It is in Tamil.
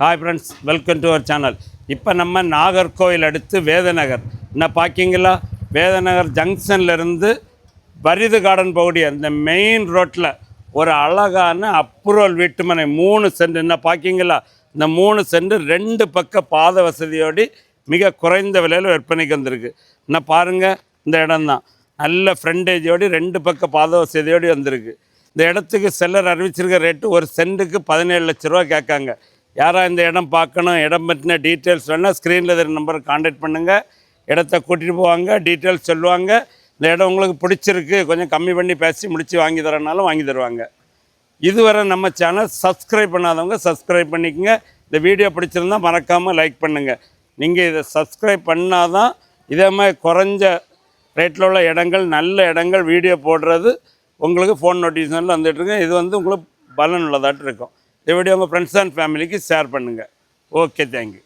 Hi friends welcome to our channel இப்போ நம்ம நாகர்கோவில் அடுத்து வேதநகர். என்ன பார்க்கிங்களா? வேதநகர் ஜங்ஷன்லேருந்து பரிது கார்டன் பகுதி அந்த மெயின் ரோட்டில் ஒரு அழகான அப்ரூவல் வீட்டுமனை மூணு சென்ட் என்ன பார்க்கிங்களா? இந்த மூணு சென்ட் ரெண்டு பக்க பாத வசதியோடு மிக குறைந்த விலையில் விற்பனைக்கு வந்திருக்கு. என்ன பாருங்கள் இந்த இடம்தான். நல்ல ஃப்ரெண்டேஜோடு ரெண்டு பக்க பாத வசதியோடு வந்திருக்கு. இந்த இடத்துக்கு செல்லர் அறிவிச்சிருக்க ரேட்டு ஒரு சென்ட்டுக்கு பதினேழு லட்ச ரூபா கேட்காங்க. யாராக இந்த இடம் பார்க்கணும் இடம் பற்றின டீட்டெயில்ஸ் வேணால் ஸ்க்ரீனில் இருக்கிற நம்பருக்கு காண்டாக்ட் பண்ணுங்கள் இடத்த கூட்டிகிட்டு போவாங்க டீட்டெயில்ஸ் சொல்லுவாங்க. இந்த இடம் உங்களுக்கு பிடிச்சிருக்கு கொஞ்சம் கம்மி பண்ணி பேசி முடித்து வாங்கி தரனாலும் வாங்கி தருவாங்க. இதுவரை நம்ம சேனல் சப்ஸ்கிரைப் பண்ணாதவங்க சப்ஸ்கிரைப் பண்ணிக்கங்க. இந்த வீடியோ பிடிச்சிருந்தா மறக்காமல் லைக் பண்ணுங்கள் நீங்கள் இதை சப்ஸ்கிரைப் பண்ணாதான் இதே மாதிரி குறைஞ்ச ரேட்டில் உள்ள இடங்கள் நல்ல இடங்கள் வீடியோ போடுறது உங்களுக்கு ஃபோன் நோட்டிஃபிகேஷனில் வந்துட்டுருக்கு இது வந்து உங்களுக்கு பலனுள்ளதாட்டு இருக்கும். இந்த வீடியோ உங்கள் ஃப்ரெண்ட்ஸ் அண்ட் ஃபேமிலிக்கு ஷேர் பண்ணுங்கள் ஓகே தேங்க்யூ